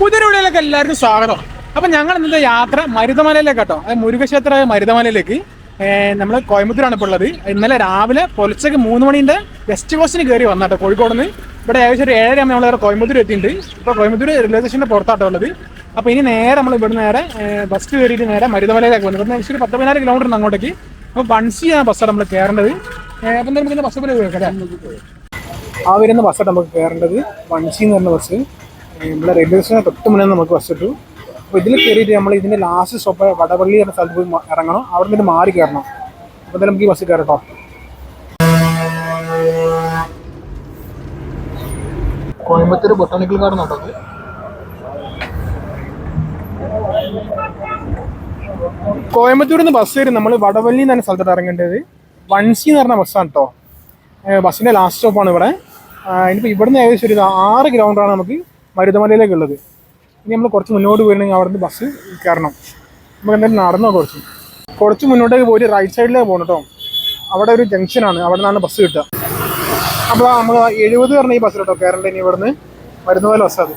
പുതിയ എല്ലാവർക്കും സ്വാഗതം. അപ്പൊ ഞങ്ങൾ ഇന്നത്തെ യാത്ര മരുതമലയിലേക്ക് കേട്ടോ. അത് മുരുകക്ഷേത്രമായ മരുതമലയിലേക്ക് നമ്മൾ കോയമ്പത്തൂരാണ് ഇപ്പോൾ ഉള്ളത്. ഇന്നലെ രാവിലെ പൊലച്ചക്ക് മൂന്ന് മണിന്റെ വെസ്റ്റ് കോസ്റ്റിന് കയറി വന്നാട്ടോ കോഴിക്കോട് നിന്ന് ഇവിടെ ഏകദേശം ഒരു ഏഴര ആകുമ്പോൾ നമ്മൾ കോയമ്പത്തൂർ എത്തിയിട്ടുണ്ട്. ഇപ്പോൾ കോയമ്പത്തൂർ റെയിൽവേ സ്റ്റേഷന്റെ പുറത്താട്ടോ ഉള്ളത്. അപ്പോൾ ഇനി നേരെ നമ്മൾ ഇവിടെ നേരെ ബസ് കയറിയിട്ട് നേരെ മരുതമലയിലേക്ക് വന്നു. ഇവിടെ ഒരു പത്ത് പതിനാറ് കിലോമീറ്റർ അങ്ങോട്ടേക്ക്. അപ്പോൾ ബൺസി ആ ബസ്സാണ് നമ്മൾ കയറേണ്ടത് അപ്പം നമുക്ക് ബസ് പോലെ കേൾക്കാം ആ വരുന്ന ബസ്സാണ് നമുക്ക് കയറേണ്ടത് വൺസിന്ന് പറഞ്ഞ ബസ് നമ്മുടെ റെയിൽവേ സ്റ്റേഷൻ തൊട്ട് മുന്നേ നമുക്ക് ബസ് കിട്ടും. അപ്പോൾ ഇതിൽ കയറിയിട്ട് നമ്മൾ ഇതിന്റെ ലാസ്റ്റ് സ്റ്റോപ്പ് വടവള്ളി എന്ന സ്ഥലത്ത് പോയി ഇറങ്ങണം. അവിടെ നിന്ന് മാറി കയറണം അപ്പോൾ തന്നെ നമുക്ക് ഈ ബസ് കയറട്ടോ കോയമ്പത്തൂർ ബൊട്ടാണിക്കൽ ഗാർഡൻ ഉണ്ടോ അത്? കോയമ്പത്തൂരിൽ നിന്ന് ബസ് കയറി നമ്മൾ വടവല്ലി എന്ന പറഞ്ഞ സ്ഥലത്തോട്ട് ഇറങ്ങേണ്ടത്. വൺസി എന്ന് പറഞ്ഞ ബസ്സാണ് കേട്ടോ. ബസ്സിന്റെ ലാസ്റ്റ് സ്റ്റോപ്പാണ് ഇവിടെ. ഇനിയിപ്പോൾ ഇവിടുന്ന് ഏകദേശം ഒരു ആറ് ഗ്രൗണ്ടാണ് നമുക്ക് മരുതമലയിലേക്കുള്ളത്. ഇനി നമ്മൾ കുറച്ച് മുന്നോട്ട് പോയിരുന്നെങ്കിൽ അവിടുന്ന് ബസ് കയറണം. നമുക്ക് എന്തായാലും നടന്നോ കുറച്ച്. കുറച്ച് മുന്നോട്ടേക്ക് പോയിട്ട് റൈറ്റ് സൈഡിലേക്ക് പോകണം കേട്ടോ. അവിടെ ഒരു ജംഗ്ഷനാണ് അവിടെ നിന്നാണ് ബസ് കിട്ടുക. അപ്പോൾ നമ്മൾ എഴുപത് പറഞ്ഞ ഈ ബസ് കേട്ടോ കേരള ഇനി ഇവിടുന്ന് മരുന്ന് പോലെ ബസ് അത്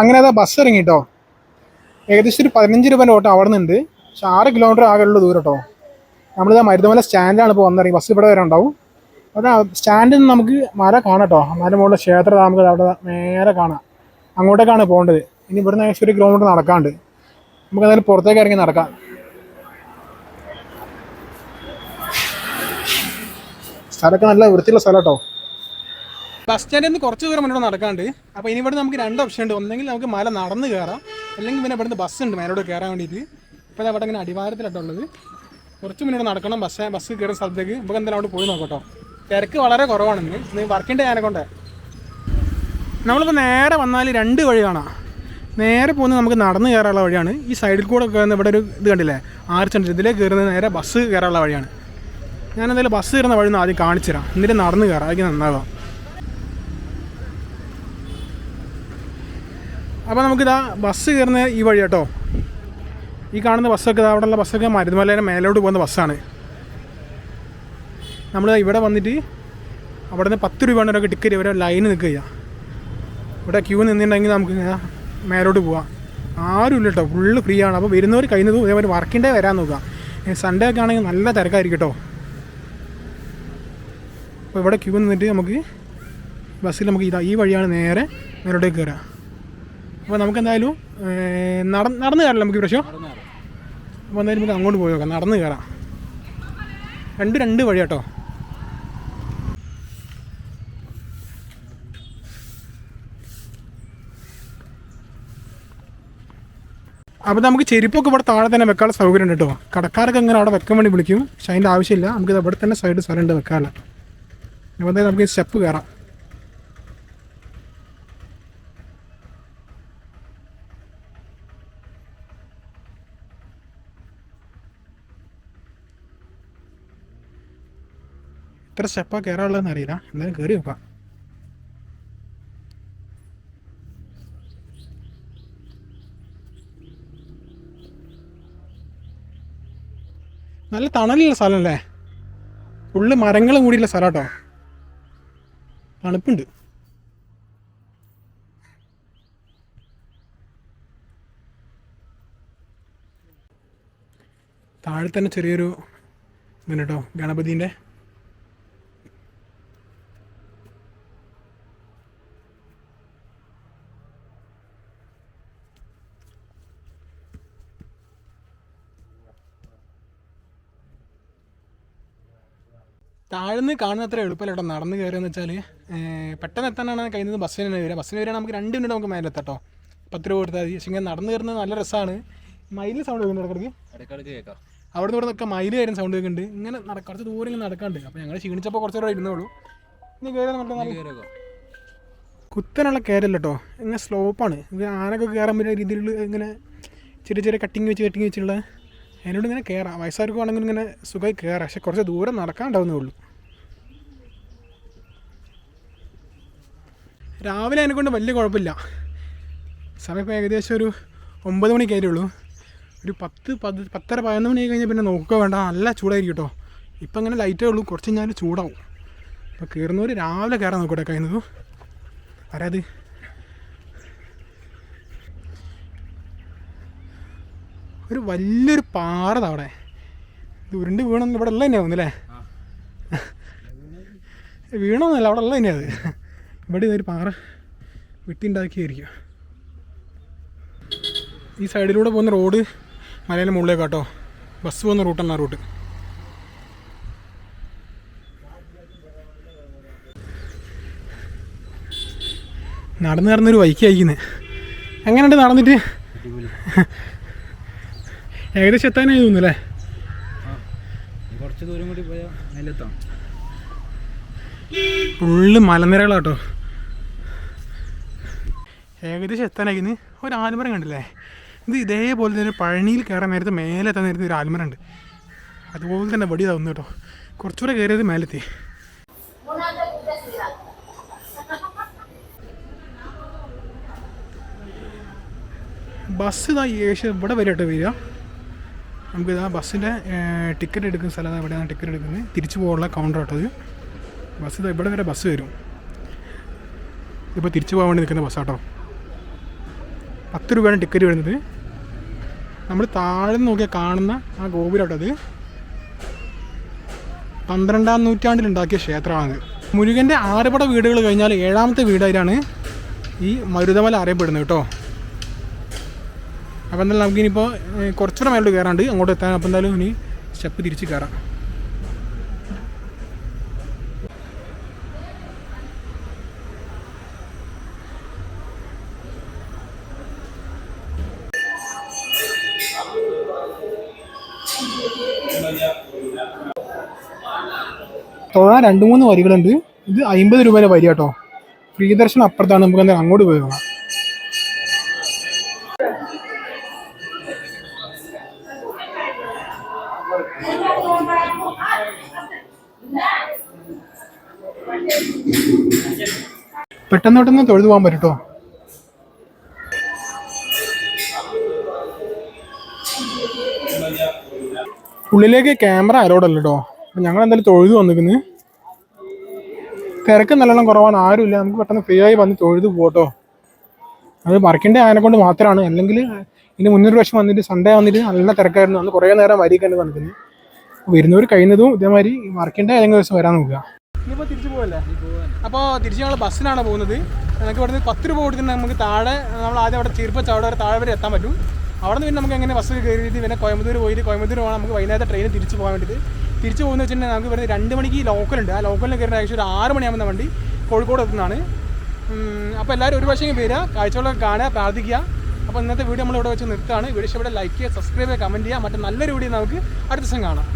അങ്ങനെ അതാ ബസ് ഇറങ്ങിട്ടോ ഏകദേശം ഒരു പതിനഞ്ച് രൂപ ഓട്ടം അവിടെ നിന്നുണ്ട് പക്ഷെ ആറ് കിലോമീറ്റർ ആകെയുള്ള ദൂരം കേട്ടോ. നമ്മളിത് മരുതമല സ്റ്റാൻഡാണ് ഇപ്പോൾ വന്നിറങ്ങി. ബസ് ഇവിടെ വരെ ഉണ്ടാവും. അവിടെ സ്റ്റാൻഡിൽ നിന്ന് നമുക്ക് മല കാണാം കേട്ടോ. മല മുകളിലെ ക്ഷേത്രം നമുക്ക് അവിടെ നേരെ കാണാം. അങ്ങോട്ടേക്കാണ് പോകേണ്ടത്. ഇനി ഇവിടുന്ന് ഏകദേശം ഒരു കിലോമീറ്റർ നടക്കാണ്ട് നമുക്ക് എന്തായാലും പുറത്തേക്ക് ഇറങ്ങി നടക്കാം. സ്ഥലമൊക്കെ നല്ല വൃത്തിയുള്ള സ്ഥലം കേട്ടോ. ബസ് സ്റ്റാൻഡിൽ നിന്ന് കുറച്ച് ദൂരം മുന്നോട്ട് നടക്കാണ്ട് അപ്പോൾ ഇനി ഇവിടെ നമുക്ക് രണ്ട് ഓപ്ഷൻ ഉണ്ട്. ഒന്നെങ്കിൽ നമുക്ക് മല നടന്ന് കയറാം. അല്ലെങ്കിൽ പിന്നെ ഇവിടുന്ന് ബസ് ഉണ്ട് മേലോട്ട് കയറാൻ വേണ്ടിയിട്ട്. ഇപ്പോൾ അവിടെ ഇങ്ങനെ അടിവാരത്തിലായിട്ടുള്ളത് കുറച്ച് മുന്നോട്ട് നടക്കണം. ബസ് ബസ് കയറുന്ന സ്ഥലത്തേക്ക്. നമുക്ക് എന്തായാലും അവിടെ പോയി നോക്കട്ടോ. തിരക്ക് വളരെ കുറവാണ് ഇന്ന് ഇന്ന് വർക്കിന്റെ ഞാനെ കൊണ്ട്. നമ്മളിപ്പോൾ നേരെ വന്നാൽ രണ്ട് വഴി കാണാം. നേരെ പോകുന്നത് നമുക്ക് നടന്ന് കയറാനുള്ള വഴിയാണ്. ഈ സൈഡിൽ കൂടെ കയറുന്ന ഇവിടെ ഒരു ഇത് കണ്ടില്ലേ? ആർച്ചുണ്ട് ഇതിലേക്ക് കയറുന്നത് നേരെ ബസ് കയറാനുള്ള വഴിയാണ്. ഞാൻ എന്തായാലും ബസ് കയറുന്ന വഴി ഒന്ന് ആദ്യം കാണിച്ചു തരാം. എന്നിട്ട് നടന്ന് കയറാം. അതൊക്കെ നന്നാകാം അപ്പോൾ നമുക്കിതാ ബസ് കയറുന്ന ഈ വഴി കേട്ടോ. ഈ കാണുന്ന ബസ്സൊക്കെ അവിടെയുള്ള ബസ്സൊക്കെ മരുന്നുമലേനെ മേലോട്ട് പോകുന്ന ബസ്സാണ്. നമ്മൾ ഇവിടെ വന്നിട്ട് അവിടെ നിന്ന് പത്ത് രൂപ ഒരൊക്കെ ടിക്കറ്റ് ഇവരെ ലൈൻ നിൽക്കുക. ഇവിടെ ക്യൂ നിന്നിട്ടുണ്ടെങ്കിൽ നമുക്ക് മേലോട്ട് പോവാം. ആരും ഇല്ല കേട്ടോ ഫുള്ള് ഫ്രീ ആണ്. അപ്പോൾ വരുന്നവർ കഴിയുന്നതും ഇതേപോലെ വർക്കിന്റെ വരാൻ നോക്കുക. സൺഡേ ഒക്കെ ആണെങ്കിൽ നല്ല തിരക്കായിരിക്കും കേട്ടോ അപ്പോൾ ഇവിടെ ക്യൂ നിന്നിട്ട് നമുക്ക് ബസ്സിൽ നമുക്ക് ഇതാ ഈ വഴിയാണ് നേരെ മേലോട്ടേക്ക് കയറുക അപ്പോൾ നമുക്ക് എന്തായാലും നടന്ന് നടന്ന് കയറില്ല നമുക്ക് പ്രശ്നം. അപ്പോൾ എന്തായാലും അങ്ങോട്ട് പോയി നോക്കാം. നടന്ന് കയറാം രണ്ട് രണ്ട് വഴി കേട്ടോ. അപ്പോൾ നമുക്ക് ചെരുപ്പൊക്കെ ഇവിടെ താഴെ തന്നെ വെക്കാനുള്ള സൗകര്യം ഉണ്ട് കേട്ടോ. കടക്കാരൊക്കെ ഇങ്ങനെ അവിടെ വെക്കാൻ വേണ്ടി വിളിക്കും. പക്ഷെ അതിന്റെ ആവശ്യമില്ല. നമുക്കിത് ഇവിടെ തന്നെ സൈഡ് സ്ഥലമുണ്ട് വെക്കാനുള്ള. അപ്പോൾ നമുക്ക് സ്റ്റെപ്പ് കയറാം. എത്ര സ്റ്റെപ്പാണ് കയറാനുള്ളതെന്ന് അറിയില്ല. എന്തായാലും കയറി നോക്കാം. നല്ല തണലുള്ള സ്ഥലമല്ലേ? ഫുള്ള് മരങ്ങളും കൂടിയുള്ള സ്ഥലം കേട്ടോ തണുപ്പുണ്ട്. താഴെ തന്നെ ചെറിയൊരു ഇതുണ്ട് കേട്ടോ ഗണപതിന്റെ താഴ്ന്ന് കാണുന്നത്ര അത്ര എളുപ്പമല്ല കേട്ടോ നടന്ന് കയറുകയെന്ന് വെച്ചാൽ പെട്ടെന്ന് എത്താനാണ് കയ്യിൽ നിന്ന് ബസ്സിന് തന്നെ വരിക. ബസ്സിന് വരികയാണെങ്കിൽ നമുക്ക് രണ്ട് മിനിറ്റ് നമുക്ക് മേലെ എത്താം കേട്ടോ പത്ത് രൂപ കൊടുത്താൽ മതി. പക്ഷേ ഇങ്ങനെ നടന്ന് കയറുന്നത് നല്ല രസമാണ് മയിൽ സൗണ്ട് കേൾക്കുന്നുണ്ട് ഇടയ്ക്കിടയ്ക്ക് കേൾക്കാം. അവിടെ നിന്ന് ഇവിടെ നിന്നൊക്കെ മയിൽ കാര്യം സൗണ്ട് കേൾക്കുന്നുണ്ട്. ഇങ്ങനെ നട കുറച്ച് ദൂരം ഇങ്ങനെ നടക്കാണ്ട് അപ്പോൾ ഞങ്ങൾ ക്ഷീണിച്ചപ്പോൾ കുറച്ച് നേരം ഇരുന്നുള്ളൂ ഇനി കയറിയാൽ കയറിയേക്കോ കുത്തനുള്ള കയറല്ല കേട്ടോ ഇങ്ങനെ സ്ലോപ്പാണ് ആനൊക്കെ കയറാൻ പറ്റുന്ന രീതിയിലുള്ള ഇങ്ങനെ ചെറിയ ചെറിയ കട്ടിങ് വെച്ച് കട്ടിങ് വെച്ചുള്ള അതിനോട് ഇങ്ങനെ കയറാം വയസ്സാർക്ക് വേണമെങ്കിൽ ഇങ്ങനെ സുഖമായി കയറാം പക്ഷെ കുറച്ച് ദൂരം നടക്കാണ്ടാവുന്നേ ഉള്ളൂ രാവിലെ എന്നെക്കൊണ്ട് കൊണ്ട് വലിയ കുഴപ്പമില്ല. സമയം ഇപ്പോൾ ഏകദേശം ഒരു ഒമ്പത് മണി കയറിയുള്ളൂ ഒരു പത്ത് പത് പത്തര പതിനൊന്ന് മണി കഴിഞ്ഞാൽ പിന്നെ നോക്കുക വേണ്ട. നല്ല ചൂടായിരിക്കും കേട്ടോ. ഇപ്പം ഇങ്ങനെ ലൈറ്റേ ഉള്ളൂ. കുറച്ച് ഞാൻ ചൂടാവും. അപ്പോൾ കയറുന്നവർ രാവിലെ കയറാൻ നോക്കട്ടെ കഴിയുന്നത് ആരാത് ഒരു വലിയൊരു പാറ അവിടെ. ഉരുണ്ട് വീണെന്ന് ഇവിടെ ഉള്ള തന്നെയാ തോന്നുന്നല്ലേ വീണൊന്നുമല്ല അവിടെ ഉള്ള തന്നെയാ അത് ഇവിടെ ഒരു പാറ വെട്ടിണ്ടാക്കിയായിരിക്കും ഈ സൈഡിലൂടെ പോകുന്ന റോഡ് മലയിലെ മുകളിലേക്ക് കേട്ടോ ബസ് പോകുന്ന റൂട്ടാണ് ആ റൂട്ട്. നടന്ന് നടന്നൊരു ബൈക്ക് അയക്കുന്നത് എങ്ങനെയുണ്ട് നടന്നിട്ട്? ഏകദേശം എത്താനായി തോന്നുന്നല്ലേ കുറച്ച് ദൂരം കൂടി പോയാൽ അതിലെത്താം. ഫുള്ള് മലനിരകളാട്ടോ. ഏകദേശം എത്താനായിന്ന് ഒരു ആൽമരം കണ്ടില്ലേ? ഇത് ഇതേപോലെ തന്നെ പഴനിയിൽ കയറാൻ നേരത്തെ മേലെ എത്താൻ നേരത്തെ ഒരു ആൽമരം ഉണ്ട്. അതുപോലെ തന്നെ വടി തന്നു കേട്ടോ. കുറച്ചുകൂടെ കയറിയത് മേലെത്തി. ബസ് ഇതാ ഏഷ്യ ഇവിടെ വരെ കേട്ടോ വരിക. നമുക്ക് ഇതാ ബസ്സിന്റെ ടിക്കറ്റ് എടുക്കുന്ന സ്ഥലം എവിടെയാണ് ടിക്കറ്റ് എടുക്കുന്നത്? തിരിച്ചു പോകാനുള്ള കൗണ്ടർ ആട്ടത് ബസ് ഇതാ ഇവിടെ വരെ ബസ് വരും. ഇപ്പോൾ തിരിച്ചു പോകാൻ വേണ്ടി നിൽക്കുന്ന ബസ്സാട്ടോ. പത്ത് രൂപയാണ് ടിക്കറ്റ് വരുന്നത്. നമ്മൾ താഴെ നോക്കിയാൽ കാണുന്ന ആ ഗോപുരട്ടോ അത് പന്ത്രണ്ടാം നൂറ്റാണ്ടിൽ ഉണ്ടാക്കിയ ക്ഷേത്രമാണ്. മുരുകന്റെ ആറുപട വീടുകൾ കഴിഞ്ഞാൽ ഏഴാമത്തെ വീടായിട്ടാണ് ഈ മരുതമല അറിയപ്പെടുന്നത് കേട്ടോ. അപ്പോൾ എന്തായാലും നമുക്കിനിപ്പോൾ കുറച്ചുകൂടെ മേലോട്ട് കയറാണ്ട് അങ്ങോട്ട് എത്താൻ. അപ്പോൾ എന്തായാലും ഇനി സ്റ്റെപ്പ് തിരിച്ച് കയറാം. തൊഴാൻ രണ്ട് മൂന്ന് വരികളുണ്ട്. ഇത് അമ്പത് രൂപയുടെ വരി കേട്ടോ. ഫ്രീ ദർശനം അപ്പുറത്താണ്. നമുക്ക് എന്തായാലും അങ്ങോട്ട് പോയി കാണാം പെട്ടെന്ന് പെട്ടെന്ന് തൊഴുതു പോകാൻ പറ്റോ? ഉള്ളിലേക്ക് ക്യാമറ അലോഡ് അല്ല കേട്ടോ അപ്പം ഞങ്ങൾ എന്തായാലും തൊഴുതു വന്നിരിക്കുന്നത് തിരക്ക് നല്ലോണം കുറവാണ് ആരുമില്ല. നമുക്ക് പെട്ടെന്ന് ഫ്രീ ആയി വന്ന് തൊഴുതു പോട്ടോ അത് വർക്കിന്റെ ആനെ കൊണ്ട് മാത്രമാണ്. അല്ലെങ്കിൽ ഇനി മുന്നൊരു പ്രാവശ്യം വന്നിട്ട് സൺഡേ വന്നിട്ട് നല്ല തിരക്കായിരുന്നു. അന്ന് കുറേ നേരം വരി കണ്ട് നടക്കുന്നു വരുന്നവർ കഴിഞ്ഞതും ഇതേമാതിരി വർക്കിന്റെ ഏതെങ്കിലും ദിവസം വരാൻ നോക്കുക. ഇനിയിപ്പോൾ തിരിച്ചു പോകല്ലേ അപ്പോൾ തിരിച്ച് ഞങ്ങൾ ബസ്സിനാണ് പോകുന്നത്. നമുക്ക് ഇവിടുന്ന് പത്ത് രൂപ കൊടുത്തിട്ട് നമുക്ക് താഴെ നമ്മൾ ആദ്യം അവിടെ ചീർപ്പച്ച അവിടെ വരെ താഴെ വരെ എത്താൻ പറ്റും. അവിടെ നിന്ന് പിന്നെ നമുക്ക് എങ്ങനെ ബസ് കയറിയിട്ട് പിന്നെ കോയമ്പത്തൂർ പോയിട്ട് കോയമ്പത്തൂർ പോകണം നമുക്ക് വൈകുന്നേരത്തെ ട്രെയിൻ തിരിച്ച് പോകാൻ വേണ്ടിയിട്ട്. തിരിച്ച് പോകുന്ന വെച്ചിട്ടുണ്ടെങ്കിൽ നമുക്ക് ഇവിടുന്ന് രണ്ട് മണിക്ക് ലോക്കലുണ്ട് ആ ലോക്കലിൽ കയറുന്ന ഏകദേശം ഒരു ആറ് മണിയാകുന്ന വണ്ടി കോഴിക്കോട് എത്തുന്നതാണ്. അപ്പോൾ എല്ലാവരും ഒരു പക്ഷേ വരിക കാഴ്ചകളൊക്കെ കാണുക പ്രാർത്ഥിക്കുക. അപ്പോൾ ഇന്നത്തെ വീഡിയോ നമ്മൾ ഇവിടെ വെച്ച് നിർത്തുകയാണ്. വീഡിയോ ഇവിടെ ലൈക്ക് ചെയ്യുക സബ്സ്ക്രൈബ് ചെയ്യുക കമന്റ് ചെയ്യുക. മറ്റു നല്ലൊരു വീഡിയോ നമുക്ക് അടുത്ത ദിവസം കാണാം.